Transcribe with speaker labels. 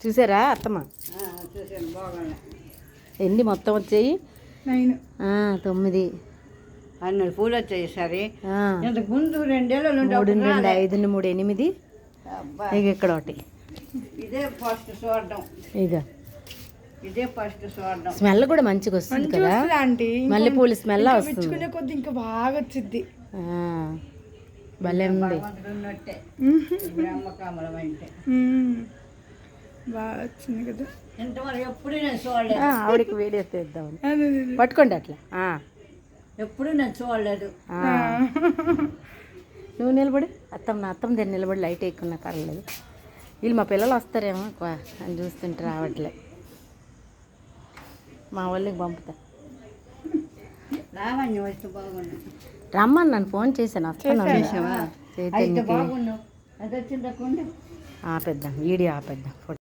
Speaker 1: చూసారా అత్తమ్మ? ఎన్ని మొత్తం వచ్చాయి? తొమ్మిది.
Speaker 2: అన్నది పూలు వచ్చాయి సరే ముందు రెండేళ్ళు
Speaker 1: మూడు రెండు ఐదు మూడు ఎనిమిది. ఇక ఇక్కడ ఒకటి.
Speaker 2: ఇదే ఫస్ట్ చూడడం
Speaker 1: ఇక
Speaker 2: ఇదే ఫస్ట్ చూడడం
Speaker 1: స్మెల్ కూడా మంచిగా వస్తుంది కదా?
Speaker 3: ఆంటీ.
Speaker 1: మల్లెపూల స్మెల్ వస్తుంది.
Speaker 3: కొద్ది ఇంకా బాగా వచ్చింది
Speaker 1: భలే ఉంది.
Speaker 3: బాగా వచ్చింది కదా?
Speaker 2: ఎప్పుడు నేను చూడలేదు.
Speaker 1: ఆవిడకి వేడి తీద్దాం. పట్టుకోండి అట్లా.
Speaker 2: ఎప్పుడు నేను చూడలేదు.
Speaker 1: నువ్వు నిలబడి. అత్తమ్మ నా అత్తమ్మ దగ్గర నిలబడి లైట్ ఎక్కున్నా పర్లేదు. వీళ్ళు మా పిల్లలు వస్తారేమో ఎక్కువ అని చూస్తుంటే రావట్లే. మా వాళ్ళకి పంపుతా.
Speaker 2: వస్తే
Speaker 1: రమ్మని నన్ను ఫోన్ చేశాను వస్తాను ఆపేద్దాం వీడియో ఆపేద్దాం.